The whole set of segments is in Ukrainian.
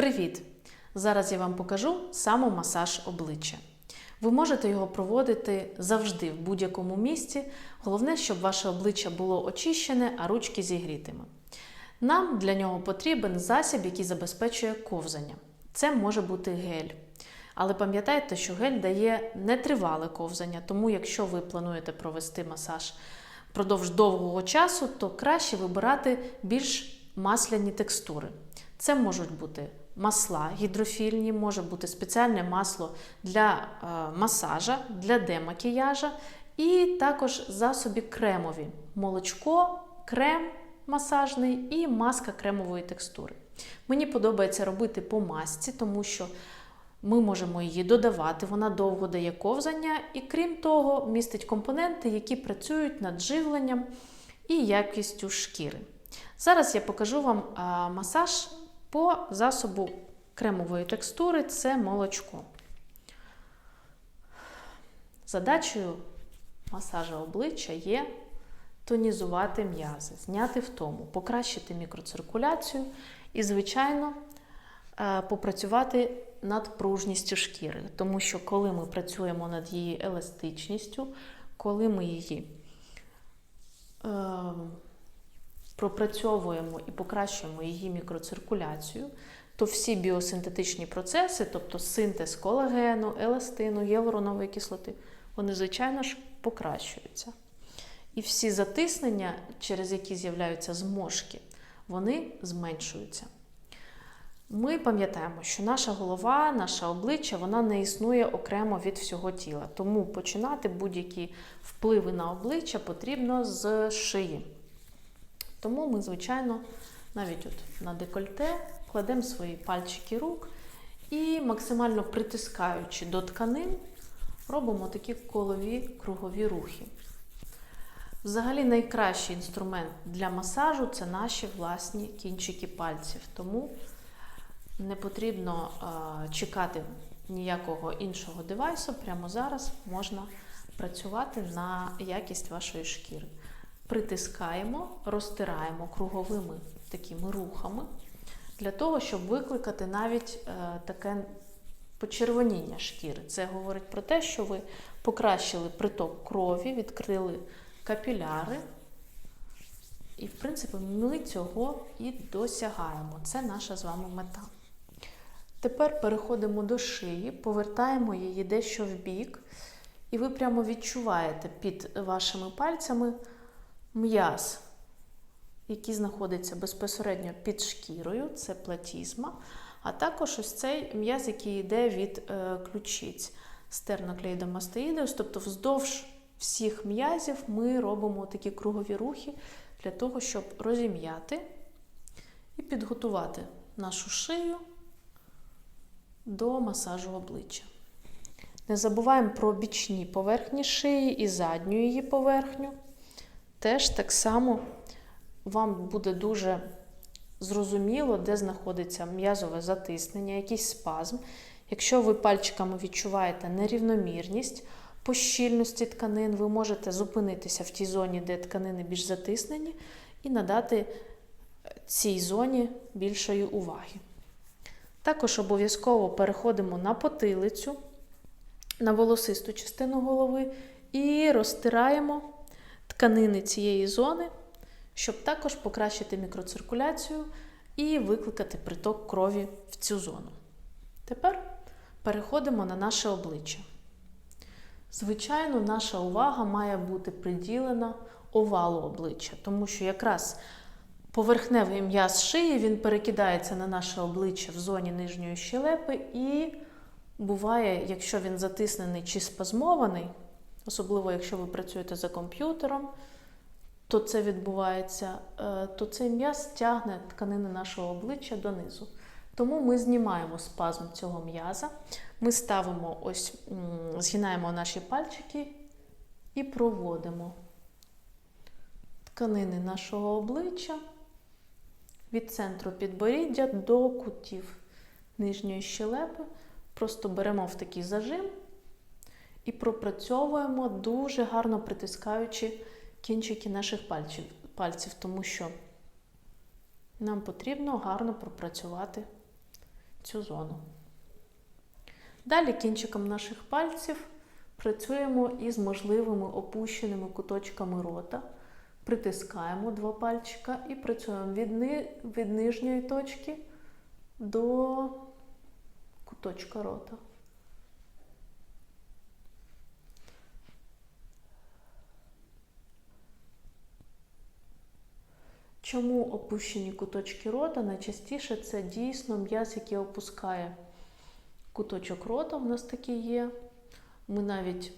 Привіт! Зараз я вам покажу самомасаж обличчя. Ви можете його проводити завжди в будь-якому місці. Головне, щоб ваше обличчя було очищене, а ручки зігрітими. Нам для нього потрібен засіб, який забезпечує ковзання. Це може бути гель. Але пам'ятайте, що гель дає нетривале ковзання, тому якщо ви плануєте провести масаж впродовж довгого часу, то краще вибирати більш масляні текстури. Це можуть бути масла гідрофільні, може бути спеціальне масло для е, масажа, для демакіяжа, і також засоби кремові: молочко, крем масажний і маска кремової текстури. Мені подобається робити по масці, тому що ми можемо її додавати, вона довго дає ковзання, і крім того, містить компоненти, які працюють над живленням і якістю шкіри. Зараз я покажу вам масаж по засобу кремової текстури це молочко. Задачею масажу обличчя є тонізувати м'язи, зняти втому, покращити мікроциркуляцію і, звичайно, е, попрацювати над пружністю шкіри. Тому що, коли ми працюємо над її еластичністю, коли ми її е, пропрацьовуємо і покращуємо її мікроциркуляцію, то всі біосинтетичні процеси, тобто синтез колагену, еластину, гіалуронової кислоти, вони, звичайно ж, покращуються. І всі затиснення, через які з'являються зможки, вони зменшуються. Ми пам'ятаємо, що наша голова, наше обличчя, вона не існує окремо від всього тіла. Тому починати будь-які впливи на обличчя потрібно з шиї. Тому ми, звичайно, навіть от на декольте кладемо свої пальчики рук і максимально притискаючи до тканин, робимо такі колові кругові рухи. Взагалі, найкращий інструмент для масажу це наші власні кінчики пальців. Тому не потрібно чекати ніякого іншого девайсу. Прямо зараз можна працювати на якість вашої шкіри. Притискаємо, розтираємо круговими такими рухами для того, щоб викликати навіть е, таке почервоніння шкіри. Це говорить про те, що ви покращили приток крові, відкрили капіляри. І, в принципі, ми цього і досягаємо. Це наша з вами мета. Тепер переходимо до шиї, повертаємо її дещо в бік, і ви прямо відчуваєте під вашими пальцями м'яз, який знаходиться безпосередньо під шкірою, це платізма, а також ось цей м'яз, який йде від е, ключиць стерноклеїдомастеїдеус, тобто вздовж всіх м'язів ми робимо такі кругові рухи для того, щоб розім'яти і підготувати нашу шию до масажу обличчя. Не забуваємо про бічні поверхні шиї і задню її поверхню. Теж так само вам буде дуже зрозуміло, де знаходиться м'язове затиснення, якийсь спазм. Якщо ви пальчиками відчуваєте нерівномірність по щільності тканин, ви можете зупинитися в тій зоні, де тканини більш затиснені, і надати цій зоні більшої уваги. Також обов'язково переходимо на потилицю, на волосисту частину голови і розтираємо тканини цієї зони, щоб також покращити мікроциркуляцію і викликати приток крові в цю зону. Тепер переходимо на наше обличчя. Звичайно, наша увага має бути приділена овалу обличчя, тому що якраз поверхневий м'яз шиї він перекидається на наше обличчя в зоні нижньої щелепи, і буває, якщо він затиснений чи спазмований, особливо якщо ви працюєте за комп'ютером, то це відбувається, е, то цей м'яз тягне тканини нашого обличчя донизу. Тому ми знімаємо спазм цього м'яза, ми ставимо ось, згинаємо наші пальчики і проводимо тканини нашого обличчя від центру підборіддя до кутів нижньої щелепи. Просто беремо в такий зажим і пропрацьовуємо, дуже гарно притискаючи кінчики наших пальців, пальців тому що нам потрібно гарно пропрацювати цю зону. Далі кінчиком наших пальців працюємо із можливими опущеними куточками рота. Притискаємо два пальчика і працюємо від, ни... від нижньої точки до куточка рота. Чому опущені куточки рота? Найчастіше це дійсно м'яз, який опускає куточок рота, в нас такий є. Ми навіть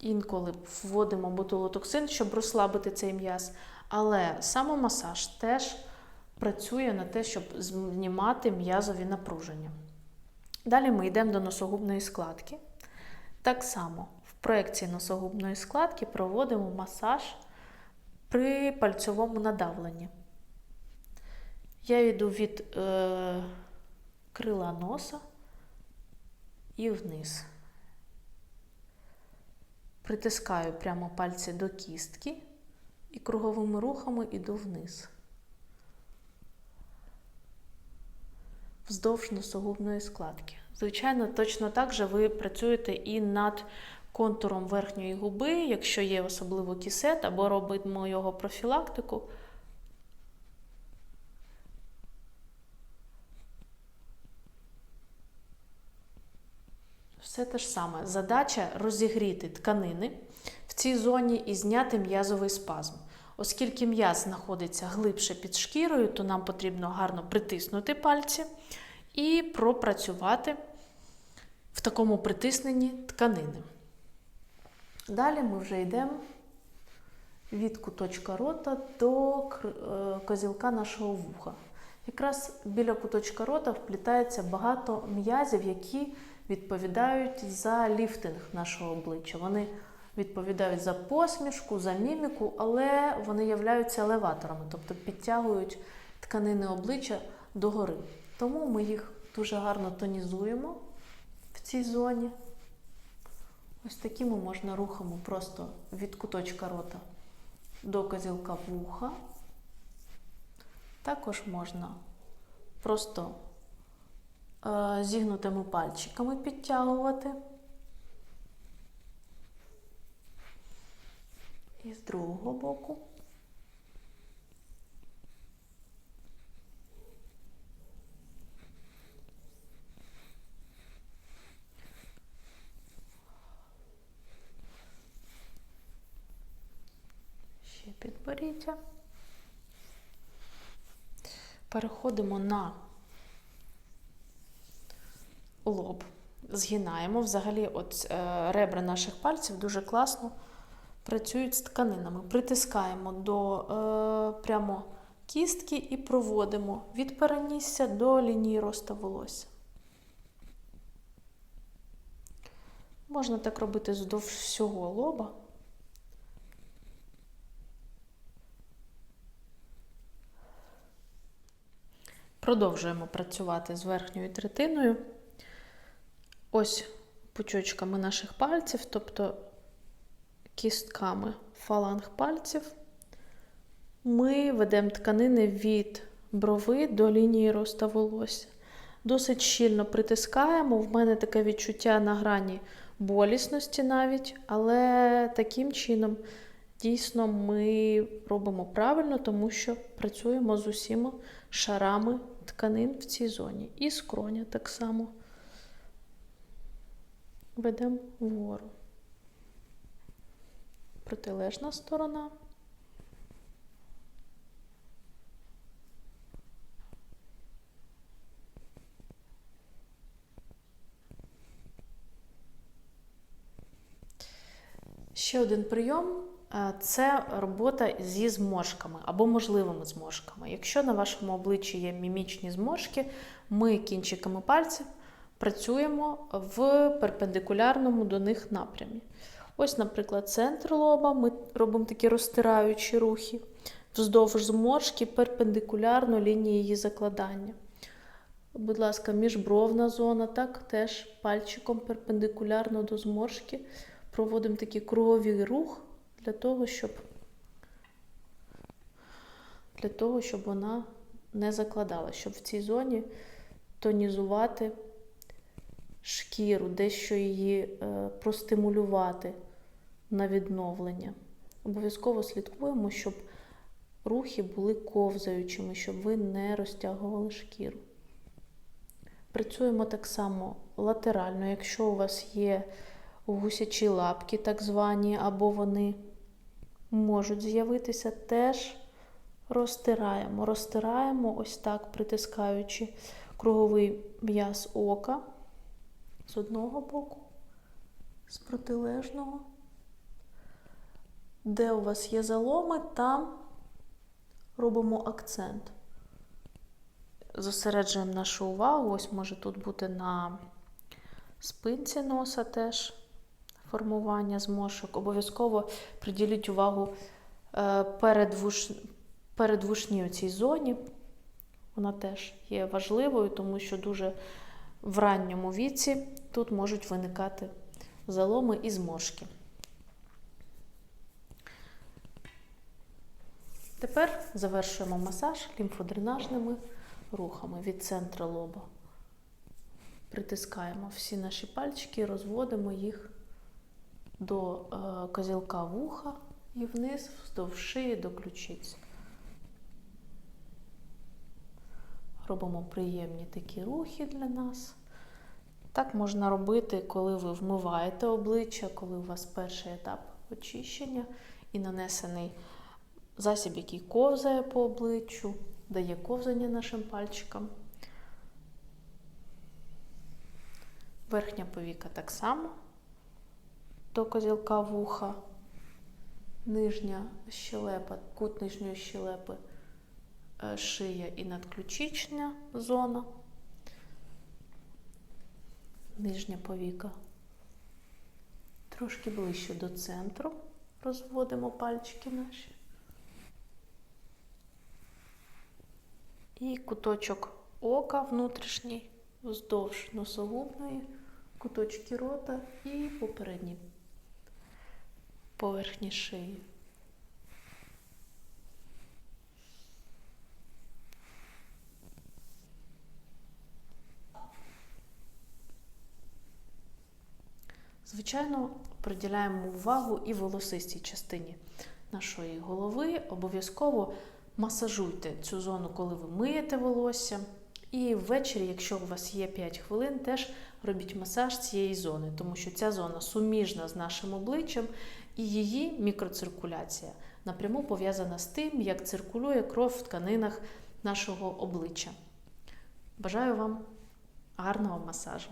інколи вводимо ботулотоксин, щоб розслабити цей м'яз. Але самомасаж теж працює на те, щоб знімати м'язові напруження. Далі ми йдемо до носогубної складки. Так само в проекції носогубної складки проводимо масаж при пальцьовому надавленні. Я йду від е, крила носа і вниз. Притискаю прямо пальці до кістки і круговими рухами йду вниз. Вздовж носогубної складки. Звичайно, точно так же ви працюєте і над контуром верхньої губи, якщо є особливо кісет, або робимо його профілактику. Все те ж саме. Задача розігріти тканини в цій зоні і зняти м'язовий спазм. Оскільки м'яз знаходиться глибше під шкірою, то нам потрібно гарно притиснути пальці і пропрацювати в такому притисненні тканини. Далі ми вже йдемо від куточка рота до козілка нашого вуха. Якраз біля куточка рота вплітається багато м'язів, які відповідають за ліфтинг нашого обличчя. Вони відповідають за посмішку, за міміку, але вони являються елеваторами, тобто підтягують тканини обличчя догори. Тому ми їх дуже гарно тонізуємо в цій зоні. Ось такими можна рухами просто від куточка рота до козілка вуха. Також можна просто е, зігнутими пальчиками підтягувати. І з другого боку. Ще підборіддя. Переходимо на лоб, згинаємо. Взагалі, от е, ребра наших пальців дуже класно працюють з тканинами. Притискаємо до е, прямо кістки і проводимо від перенісся до лінії росту волосся. Можна так робити вздовж всього лоба. Продовжуємо працювати з верхньою третиною. Ось пучочками наших пальців, тобто кістками фаланг пальців, ми ведемо тканини від брови до лінії роста волосся. Досить щільно притискаємо. В мене таке відчуття на грані болісності навіть, але таким чином дійсно ми робимо правильно, тому що працюємо з усіма шарами тканин в цій зоні. І скроня так само ведемо вгору. Протилежна сторона. Ще один прийом це робота зі зморшками або можливими зморшками. Якщо на вашому обличчі є мімічні зморшки, ми кінчиками пальців працюємо в перпендикулярному до них напрямі. Ось, наприклад, центр лоба, ми робимо такі розтираючі рухи, вздовж зморшки перпендикулярно лінії її закладання. Будь ласка, міжбровна зона, так, теж пальчиком перпендикулярно до зморшки. Проводимо такий круговий рух для того, щоб для того, щоб вона не закладала, щоб в цій зоні тонізувати шкіру, дещо її е, простимулювати на відновлення. Обов'язково слідкуємо, щоб рухи були ковзаючими, щоб ви не розтягували шкіру. Працюємо так само латерально, якщо у вас є гусячі лапки, так звані, або вони можуть з'явитися, теж розтираємо. Розтираємо ось так, притискаючи круговий м'яз ока з одного боку, з протилежного. Де у вас є заломи, там робимо акцент. Зосереджуємо нашу увагу. Ось може тут бути на спинці носа теж формування зморшок. Обов'язково приділіть увагу е, передвуш... передвушній цій зоні. Вона теж є важливою, тому що дуже в ранньому віці тут можуть виникати заломи і зморшки. Тепер завершуємо масаж лімфодренажними рухами від центру лоба. Притискаємо всі наші пальчики, розводимо їх до е, козілка вуха і вниз, вздовж шиї до ключиць. Робимо приємні такі рухи для нас. Так можна робити, коли ви вмиваєте обличчя, коли у вас перший етап очищення і нанесений засіб, який ковзає по обличчю, дає ковзання нашим пальчикам. Верхня повіка так само до козілка вуха, нижня щелепа, кут нижньої щелепи, е, шия і надключична зона, нижня повіка. Трошки ближче до центру розводимо пальчики наші. І куточок ока внутрішній, вздовж носогубної, куточки рота і попередні поверхні шиї. Звичайно, приділяємо увагу і волосистій частині нашої голови. Обов'язково масажуйте цю зону, коли ви миєте волосся. І ввечері, якщо у вас є 5 хвилин, теж робіть масаж цієї зони, тому що ця зона суміжна з нашим обличчям, і її мікроциркуляція напряму пов'язана з тим, як циркулює кров в тканинах нашого обличчя. Бажаю вам гарного масажу!